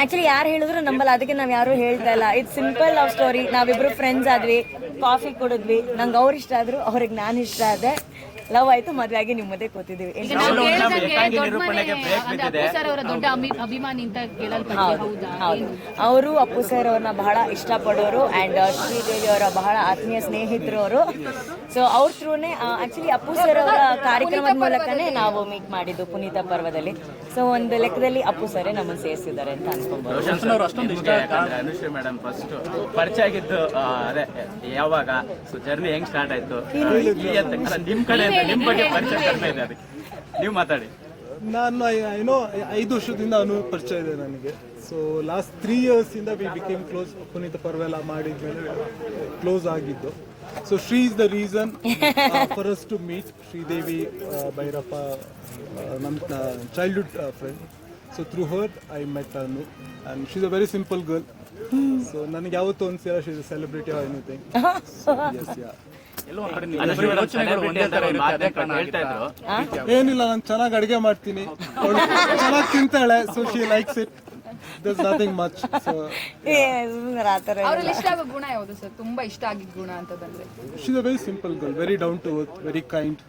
Actually ಯಾರು ಹೇಳಿದ್ರು ನಂಬಲ್ಲ, ಅದಕ್ಕೆ ನಾವ್ ಯಾರು ಹೇಳ್ತಾ ಇಲ್ಲ. ಇಟ್ಸ್ ಸಿಂಪಲ್ ಲವ್ ಸ್ಟೋರಿ ನಾವಿಬ್ರು ಫ್ರೆಂಡ್ಸ್ ಆದ್ವಿ ಕಾಫಿ ಕುಡಿದ್ವಿ. ನಂಗೆ ಅವ್ರು ಇಷ್ಟ ಆದ್ರು, ಅವ್ರಿಗೆ ನಾನು ಇಷ್ಟ ಆದೆ. ಲವ್ ಆಯ್ತು ಮದ್ವೆ ಆಗಿ ನಿಮ್ ಮಧ್ಯೆ ಕೂತಿದೀವಿ ಈಗ ನಾವು ಕೇಳ್ದಂಗೆ ದೊಡ್ಡ ಮನೆ ಅಂದ್ರೆ ಸರ್ ಅವರ ಅಭಿಮಾನಿ ಅಂತ ಅಪ್ಪು ಸರ್ ಅವ್ರನ್ನ ಬಹಳ ಇಷ್ಟಪಡೋರು ಅಂಡ್ ಶ್ರೀದೇವಿ ಅವರ ಬಹಳ ಆತ್ಮೀಯ ಸ್ನೇಹಿತರು ಅವರು ಸೊ ಅವ್ರ ಥ್ರೂನೇ ಆಕ್ಚುಲಿ ಅಪ್ಪು ಸರ್ ಅವರ ಕಾರ್ಯಕ್ರಮದ ಮೂಲಕನೇ ನಾವು ಮೀಟ್ ಮಾಡಿದ್ದು ಪುನೀತ ಪರ್ವದಲ್ಲಿ ಸೊ ಒಂದು ಲೆಕ್ಕದಲ್ಲಿ ಅಪ್ಪು ಸರೇ ನಮ್ಮನ್ನು ಸೇರಿಸಿದ್ದಾರೆ ಅಂತ ಮೇಡಮ್ ಫಸ್ಟ್ ಪರಿಚಯ ಆಗಿದ್ದು ಅದೇ ಯಾವಾಗ ಸೊ ಜರ್ನಿ ಹೆಂಗ್ ಸ್ಟಾರ್ಟ್ ಆಯ್ತು ನಿಮ್ ಕಡೆಯಿಂದ ನಿಮ್ ಬಗ್ಗೆ ಪರಿಚಯ ಕಡಿಮೆ ಇದೆ ಅದಕ್ಕೆ. ನೀವು ಮಾತಾಡಿ. ನಾನು ಏನೋ ಐದು ವರ್ಷದಿಂದ ಅನು ಪರಿಚಯ ಇದೆ ನನಗೆ. ಸೊ ಲಾಸ್ಟ್ ತ್ರೀ ಇಂದ ವಿ ಬಿಕೇಮ್ ಕ್ಲೋಸ್ ಪುನೀತ ಪರ್ವೆಲ್ಲ ಮಾಡಿದ್ಮೇಲೆ ಕ್ಲೋಸ್ ಆಗಿದ್ದು. So Shri is the reason for us to meet Sridevi ಆ, ಭೈರಪ್ಪ ನಮ್ಮ childhood friend so through her I met Anu and she's a very simple girl so ನನಗೆ ಯಾವತ್ತೂ ಅನ್ಸಿಲ್ಲ she's celebrity or anything as yeah ಏನಿಲ್ಲ ನಾನು ಚೆನ್ನಾಗಿ ಅಡಿಗೆ ಮಾಡ್ತೀನಿ. ಚೆನ್ನಾಗಿ ತಿಂತಾಳೆ so she likes it that's nothing much ಅವ್ರಲ್ಲಿ ಇಷ್ಟ ಆಗೋ ಗುಣ ಯಾವುದು ಸರ್? ತುಂಬಾ ಇಷ್ಟ ಆಗಿದ್ ಗುಣ ಅಂತ ಬಂದ್ರೆ. She is a very simple girl very down to earth very kind